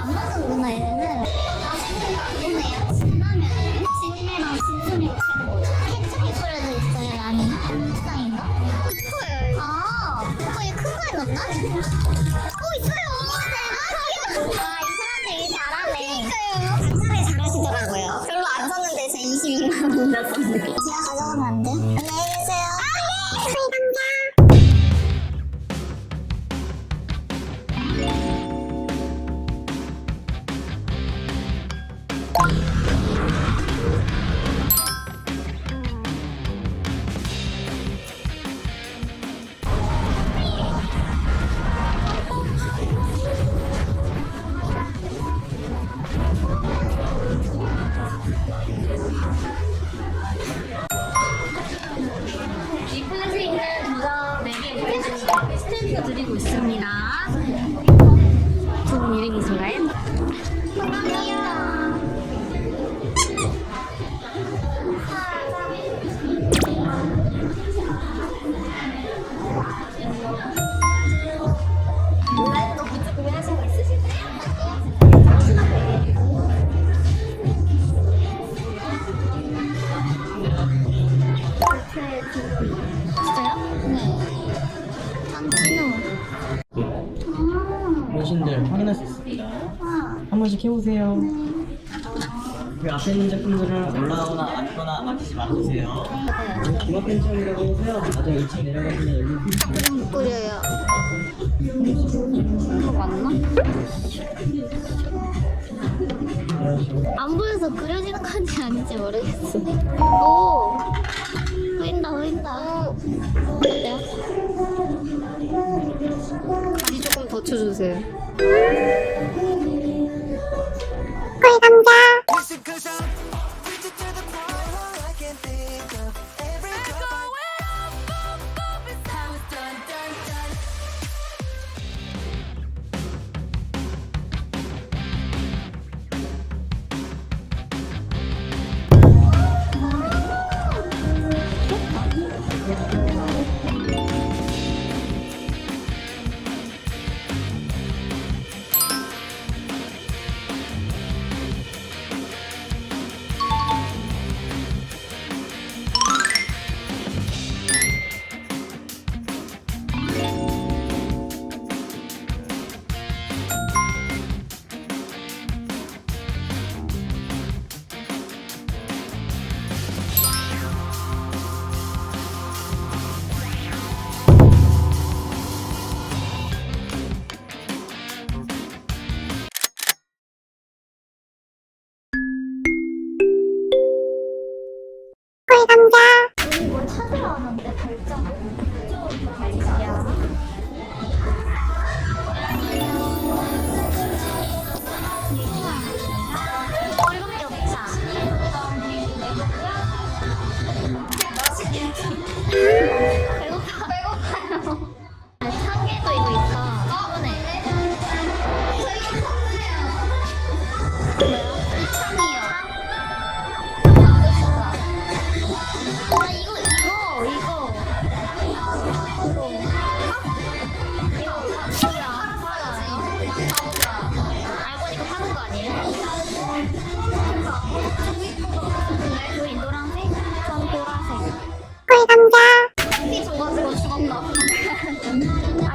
안 먹는구나 얘는. 그거네요. 진라면은 진매랑 진순이 같은 거죠. 케첩이 뿌려져 있어요 라면. 식당인가? 그거예요. 아, 거기 큰 거에 넣나? 드리고 있습니다. 두분 이름이신가요? 문신들 확인할 수 있습니다. 아, 한 번씩 해보세요. 그 앞에 있는 제품들은 올라오거나 앉거나 만지지 말아주세요. 중앙 펜션이라고 해서요. 나중에 2층 내려가시면 여기 못 그려요. 이거 맞나? 안 보여서 그려지는 건지 아닌지 모르겠어. 오! 보인다, 보인다. 어때요? 다시 조금 더 쳐주세요. 거의 감자.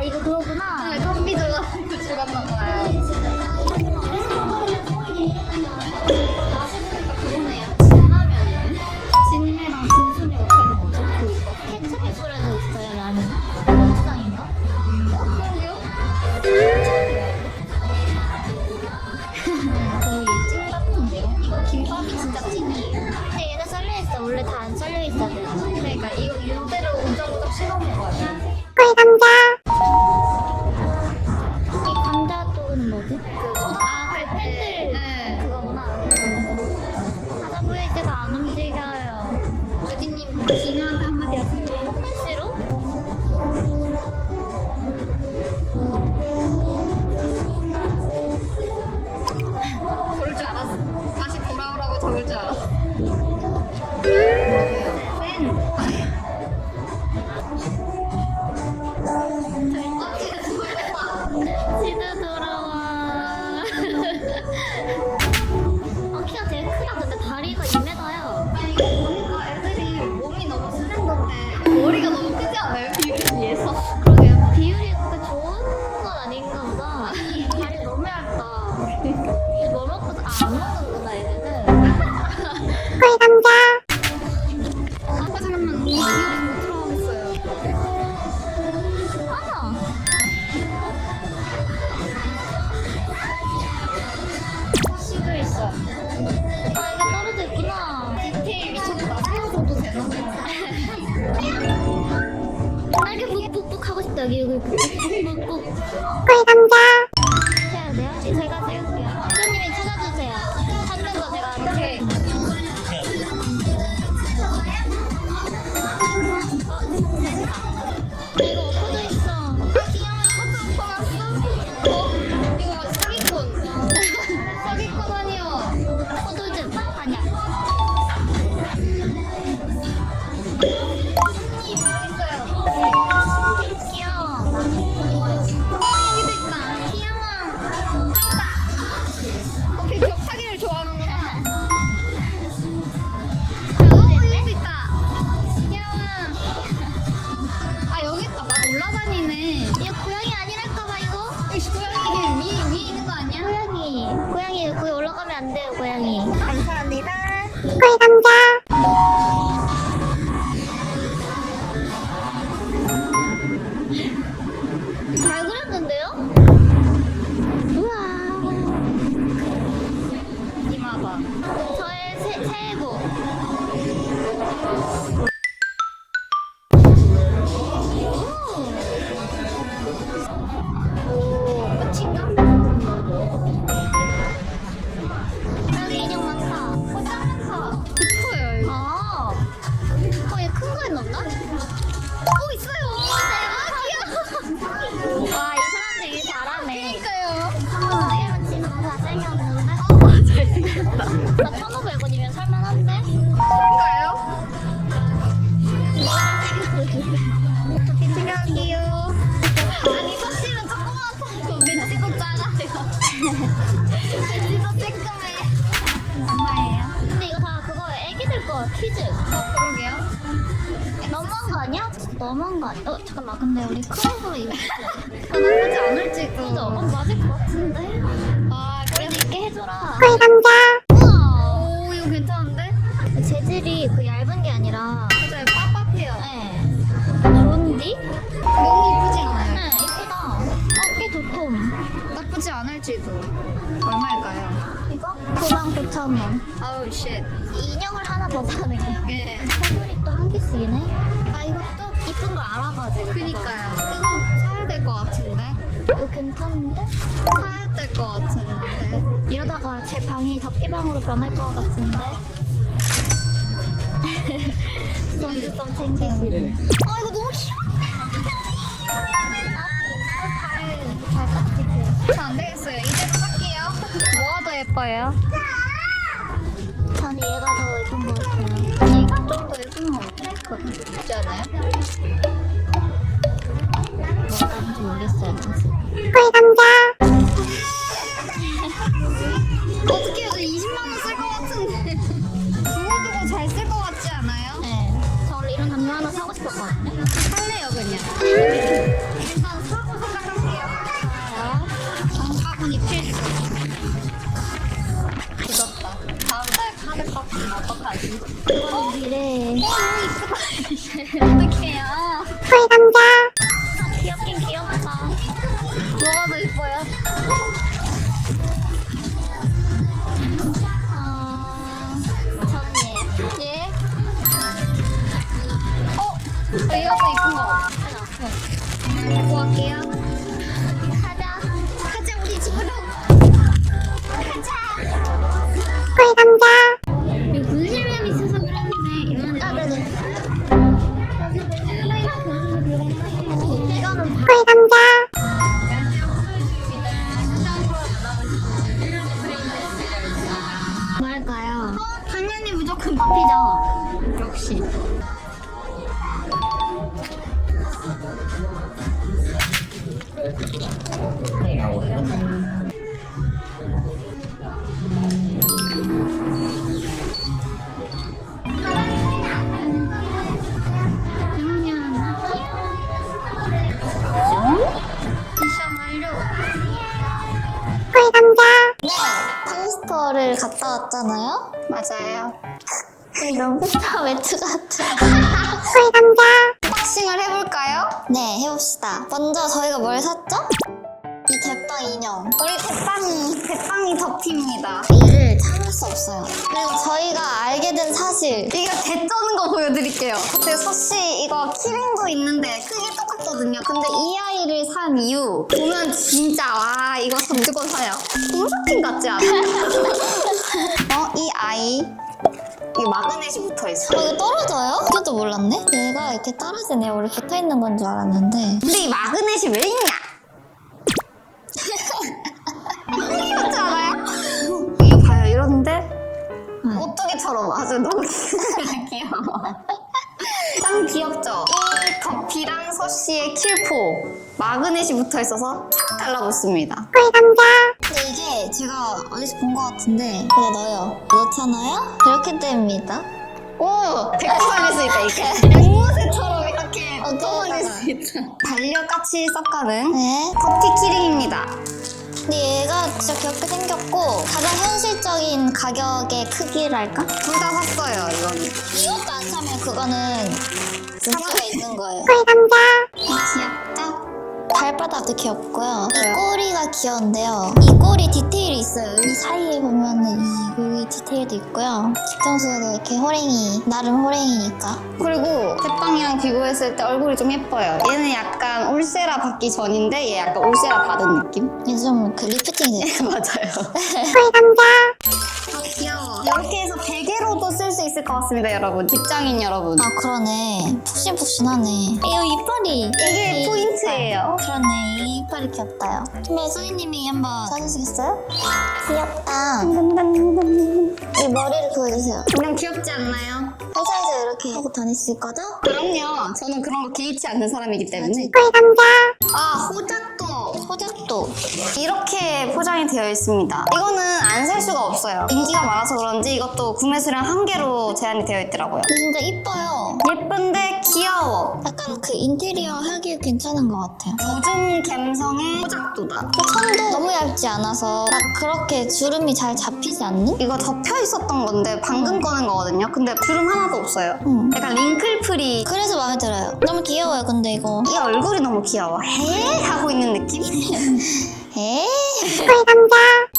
一个哥斯拉 stupid. 올라다니네 얘 고양이 아니랄 오, 아니야? 너무한 거 아니야? 어 잠깐만 근데 우리 크로스로 이거 나쁘지 않을지도. 맞을 것 같은데. 아 그래도 있게 해줘라. 꿀 감자. 99,000원. 아우, 쉣. 인형을 하나 더 사네. 예. 선물이 또한 개씩이네. 아, 이것도 이쁜 걸 알아가지고. 그니까요. 이거 사야 될 것 같은데? 이거 괜찮은데? 사야 될 것 같은데? 이러다가 제 방이 덮개방으로 변할 것 같은데? 손좀 챙기시네. 아, 이거 너무 귀여워. 잘 깎이세요. 저안 되겠어요. 이대로 할게요. 뭐가 더 예뻐요? 그렇지 않아요? 뭐가 다른지 모르겠어요. 꿀감자. 이런 스타 매트 같은. 꿀감자. 박싱을 해볼까요? 네, 해봅시다. 먼저 저희가 뭘 샀죠? 이 대빵 인형. 우리 대빵이, 대빵이 덕팀입니다. 얘를 참을 수 없어요. 그리고 저희가 알게 된 사실. 이거 대 떠는 거 보여드릴게요. 제 서씨 이거 키링도 있는데 크기 똑같거든요. 근데 이 아이를 산 이유 보면 진짜 와 이거 무조건 사요. 홈쇼핑 같지 않아? 어? 이 아이 이 마그넷이 붙어 있어. 어, 이거 떨어져요? 그것도 몰랐네. 얘가 이렇게 떨어지네. 원래 붙어 있는 건 줄 알았는데. 근데 이 마그넷이 왜 있냐? 귀엽지 않아요? 이거 봐요. 이런데 오뚜기처럼 아주 너무 귀여워. 짱 귀엽죠? 이 덮이랑 서씨의 킬포 마그넷이 붙어 있어서 착 달라붙습니다. 근데 이게 제가 어디서 본 것 같은데 그냥 넣어요. 넣잖아요? 이렇게 됩니다. 오! 데리고 다닐 수 있다, 이게. 앵무새처럼 이렇게 떠다닐 수 있다. 달려까치 썩가는 네. 커피 키링입니다. 근데 얘가 진짜 귀엽게 생겼고 가장 현실적인 가격의 크기랄까? 둘 다 샀어요, 이거는. 이것도 안 사면 그거는 사막에 있는 거예요. 귀엽다. 발바닥도 귀엽고요. 이 꼬리가 귀여운데요. 이 꼬리 디테일이 있어요. 이 사이에 보면은 이 여기 디테일도 있고요. 뒤통수에도 이렇게 호랭이, 나름 호랭이니까. 그리고 제빵이랑 비교했을 때 얼굴이 좀 예뻐요. 얘는 약간 울세라 받기 전인데 얘 약간 울세라 받은 느낌? 얘 좀 그 리프팅이 돼. 맞아요. 아, 귀여워. 이렇게 있을 것 같습니다, 여러분. 직장인 여러분. 아, 그러네. 푹신푹신하네. 이거 이빨이. 이게 포인트예요. 그러네. 이 이빨이 귀엽다요. 그럼 소희님이 한번 써주시겠어요? 귀엽다. 이 머리를 보여주세요. 그냥 귀엽지 않나요? 회사에서 이렇게 하고 다닐 수 있거든? 그럼요. 저는 그런 거 개의치 않는 사람이기 때문에. 아, 호작도. 호작도. 이렇게 포장이 되어 있습니다. 이거는 안 살 수가 없어요. 인기가 많아서 그런지 이것도 구매 수량 한 개로 제한이 되어 있더라고요. 진짜 이뻐요. 예쁜데 귀여워. 약간 그 인테리어 하기 괜찮은 것 같아요. 요즘 감성의 호작도다. 천도 너무 얇지 않아서 막 그렇게 주름이 잘 잡히지 않는? 이거 접혀 있었던 건데 방금 꺼낸 거거든요. 근데 주름 하나도 없어요. 약간 링클프리. 그래서 마음에 들어요. 너무 귀여워요, 근데 이거. 이 얼굴이 너무 귀여워. 해 하고 있는 느낌? 에?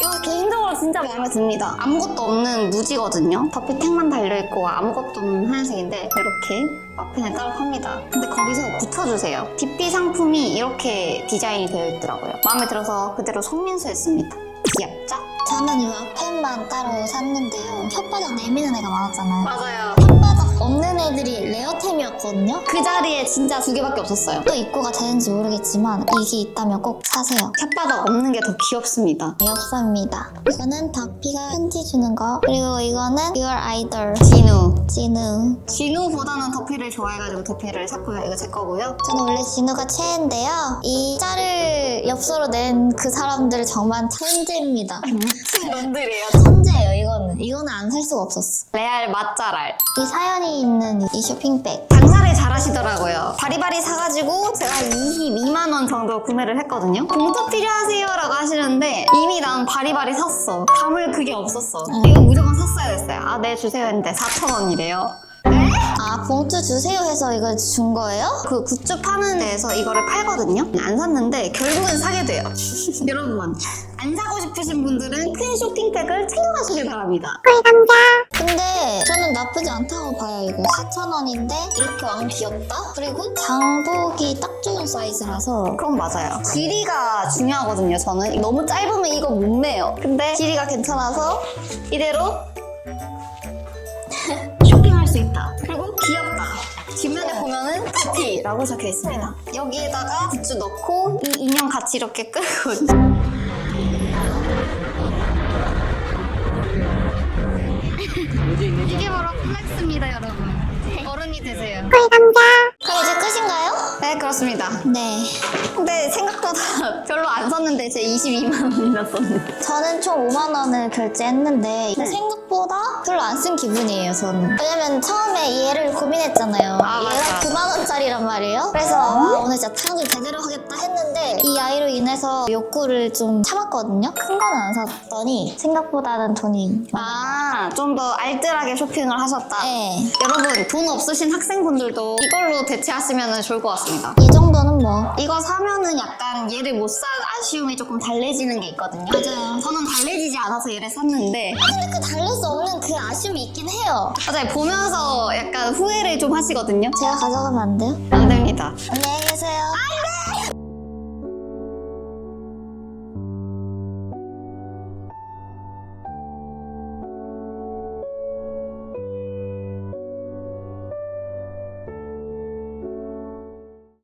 이거 개인적으로 진짜 마음에 듭니다. 아무것도 없는 무지거든요. 덮이 택만 달려있고 아무것도 없는 하얀색인데 이렇게 앞에는 따로 팝니다. 근데 거기서 붙여주세요. 뒷비 상품이 이렇게 디자인이 되어 있더라고요. 마음에 들어서 그대로 손민수했습니다. 귀엽죠? 저는 이 앞에만 따로 샀는데요. 혓바닥 내미는 애가 많았잖아요. 맞아요. 없는 애들이 레어템이었거든요. 그 자리에 진짜 두 개밖에 없었어요. 또 입고가 되는지 모르겠지만 이게 있다면 꼭 사세요. 혓바닥 없는 게 더 귀엽습니다. 귀엽습니다. 이거는 덕피가 편지 주는 거. 그리고 이거는 Your Idol. 진우. 진우. 진우보다는 덕피를 좋아해가지고 덕피를 샀고요. 이거 제 거고요. 저는 원래 진우가 최애인데요. 이 짤을 엽서로 낸 그 사람들 정말 천재입니다. 미친 놈들이에요. 천재예요, 이거는. 이거는 안 살 수가 없었어. 레알 맛잘알. 이 사연이 있는 이 쇼핑백. 장사를 잘 하시더라고요. 바리바리 사가지고 제가 22만 원 정도 구매를 했거든요. 봉투 필요하세요? 라고 하시는데 이미 난 바리바리 샀어. 담을 그게 없었어. 이거 무조건 샀어야 됐어요. 아, 네, 주세요 했는데 4천 원이래요. 아 봉투 주세요 해서 이걸 준 거예요? 그 굿즈 파는 데에서 이거를 팔거든요? 안 샀는데 결국엔 사게 돼요. 여러분 안 사고 싶으신 분들은 큰 쇼핑백을 챙겨가시길 바랍니다. 근데 저는 나쁘지 않다고 봐요 이거. 4,000원인데 이렇게 왕 귀엽다? 그리고 장복이 딱 좋은 사이즈라서 그건 맞아요. 길이가 중요하거든요 저는. 너무 짧으면 이거 못 매요. 근데 길이가 괜찮아서 이대로 라고 적혀 있습니다. 여기에다가 굿즈 넣고 이 인형 같이 이렇게 끌고 이게 바로 플렉스입니다, 여러분. 어른이 되세요. 그럼 이제 끝인가요? 네, 그렇습니다. 네. 근데 생각보다 별로 안 썼는데 제 22만 원이나 썼네. 저는 총 5만 원을 결제했는데 생각보다 별로 안 쓴 기분이에요, 저는. 왜냐면 처음에 얘를 고민했잖아요. 아, 얘가 맞아. 9만 원짜리란 말이에요. 그래서 아, 오늘 진짜 탕을 제대로 하겠다 했는데 이 아이로 인해서 욕구를 좀 참았거든요. 큰 거는 안 샀더니 생각보다는 돈이 아, 좀 더 알뜰하게 쇼핑을 하셨다. 네. 여러분, 돈 없으신 학생분들도 이걸로 대체하시면 좋을 것 같습니다. 이 정도는 뭐 이거 사면은 약간 얘를 못 산 아쉬움이 조금 달래지는 게 있거든요. 맞아요. 저는 달래지지 않아서 얘를 샀는데 근데 그 달릴 수 없는 그 아쉬움이 있긴 해요. 맞아요. 보면서 약간 후회를 좀 하시 있거든요. 제가 가져가면 안 돼요? 안 됩니다. 안녕히 계세요. 아,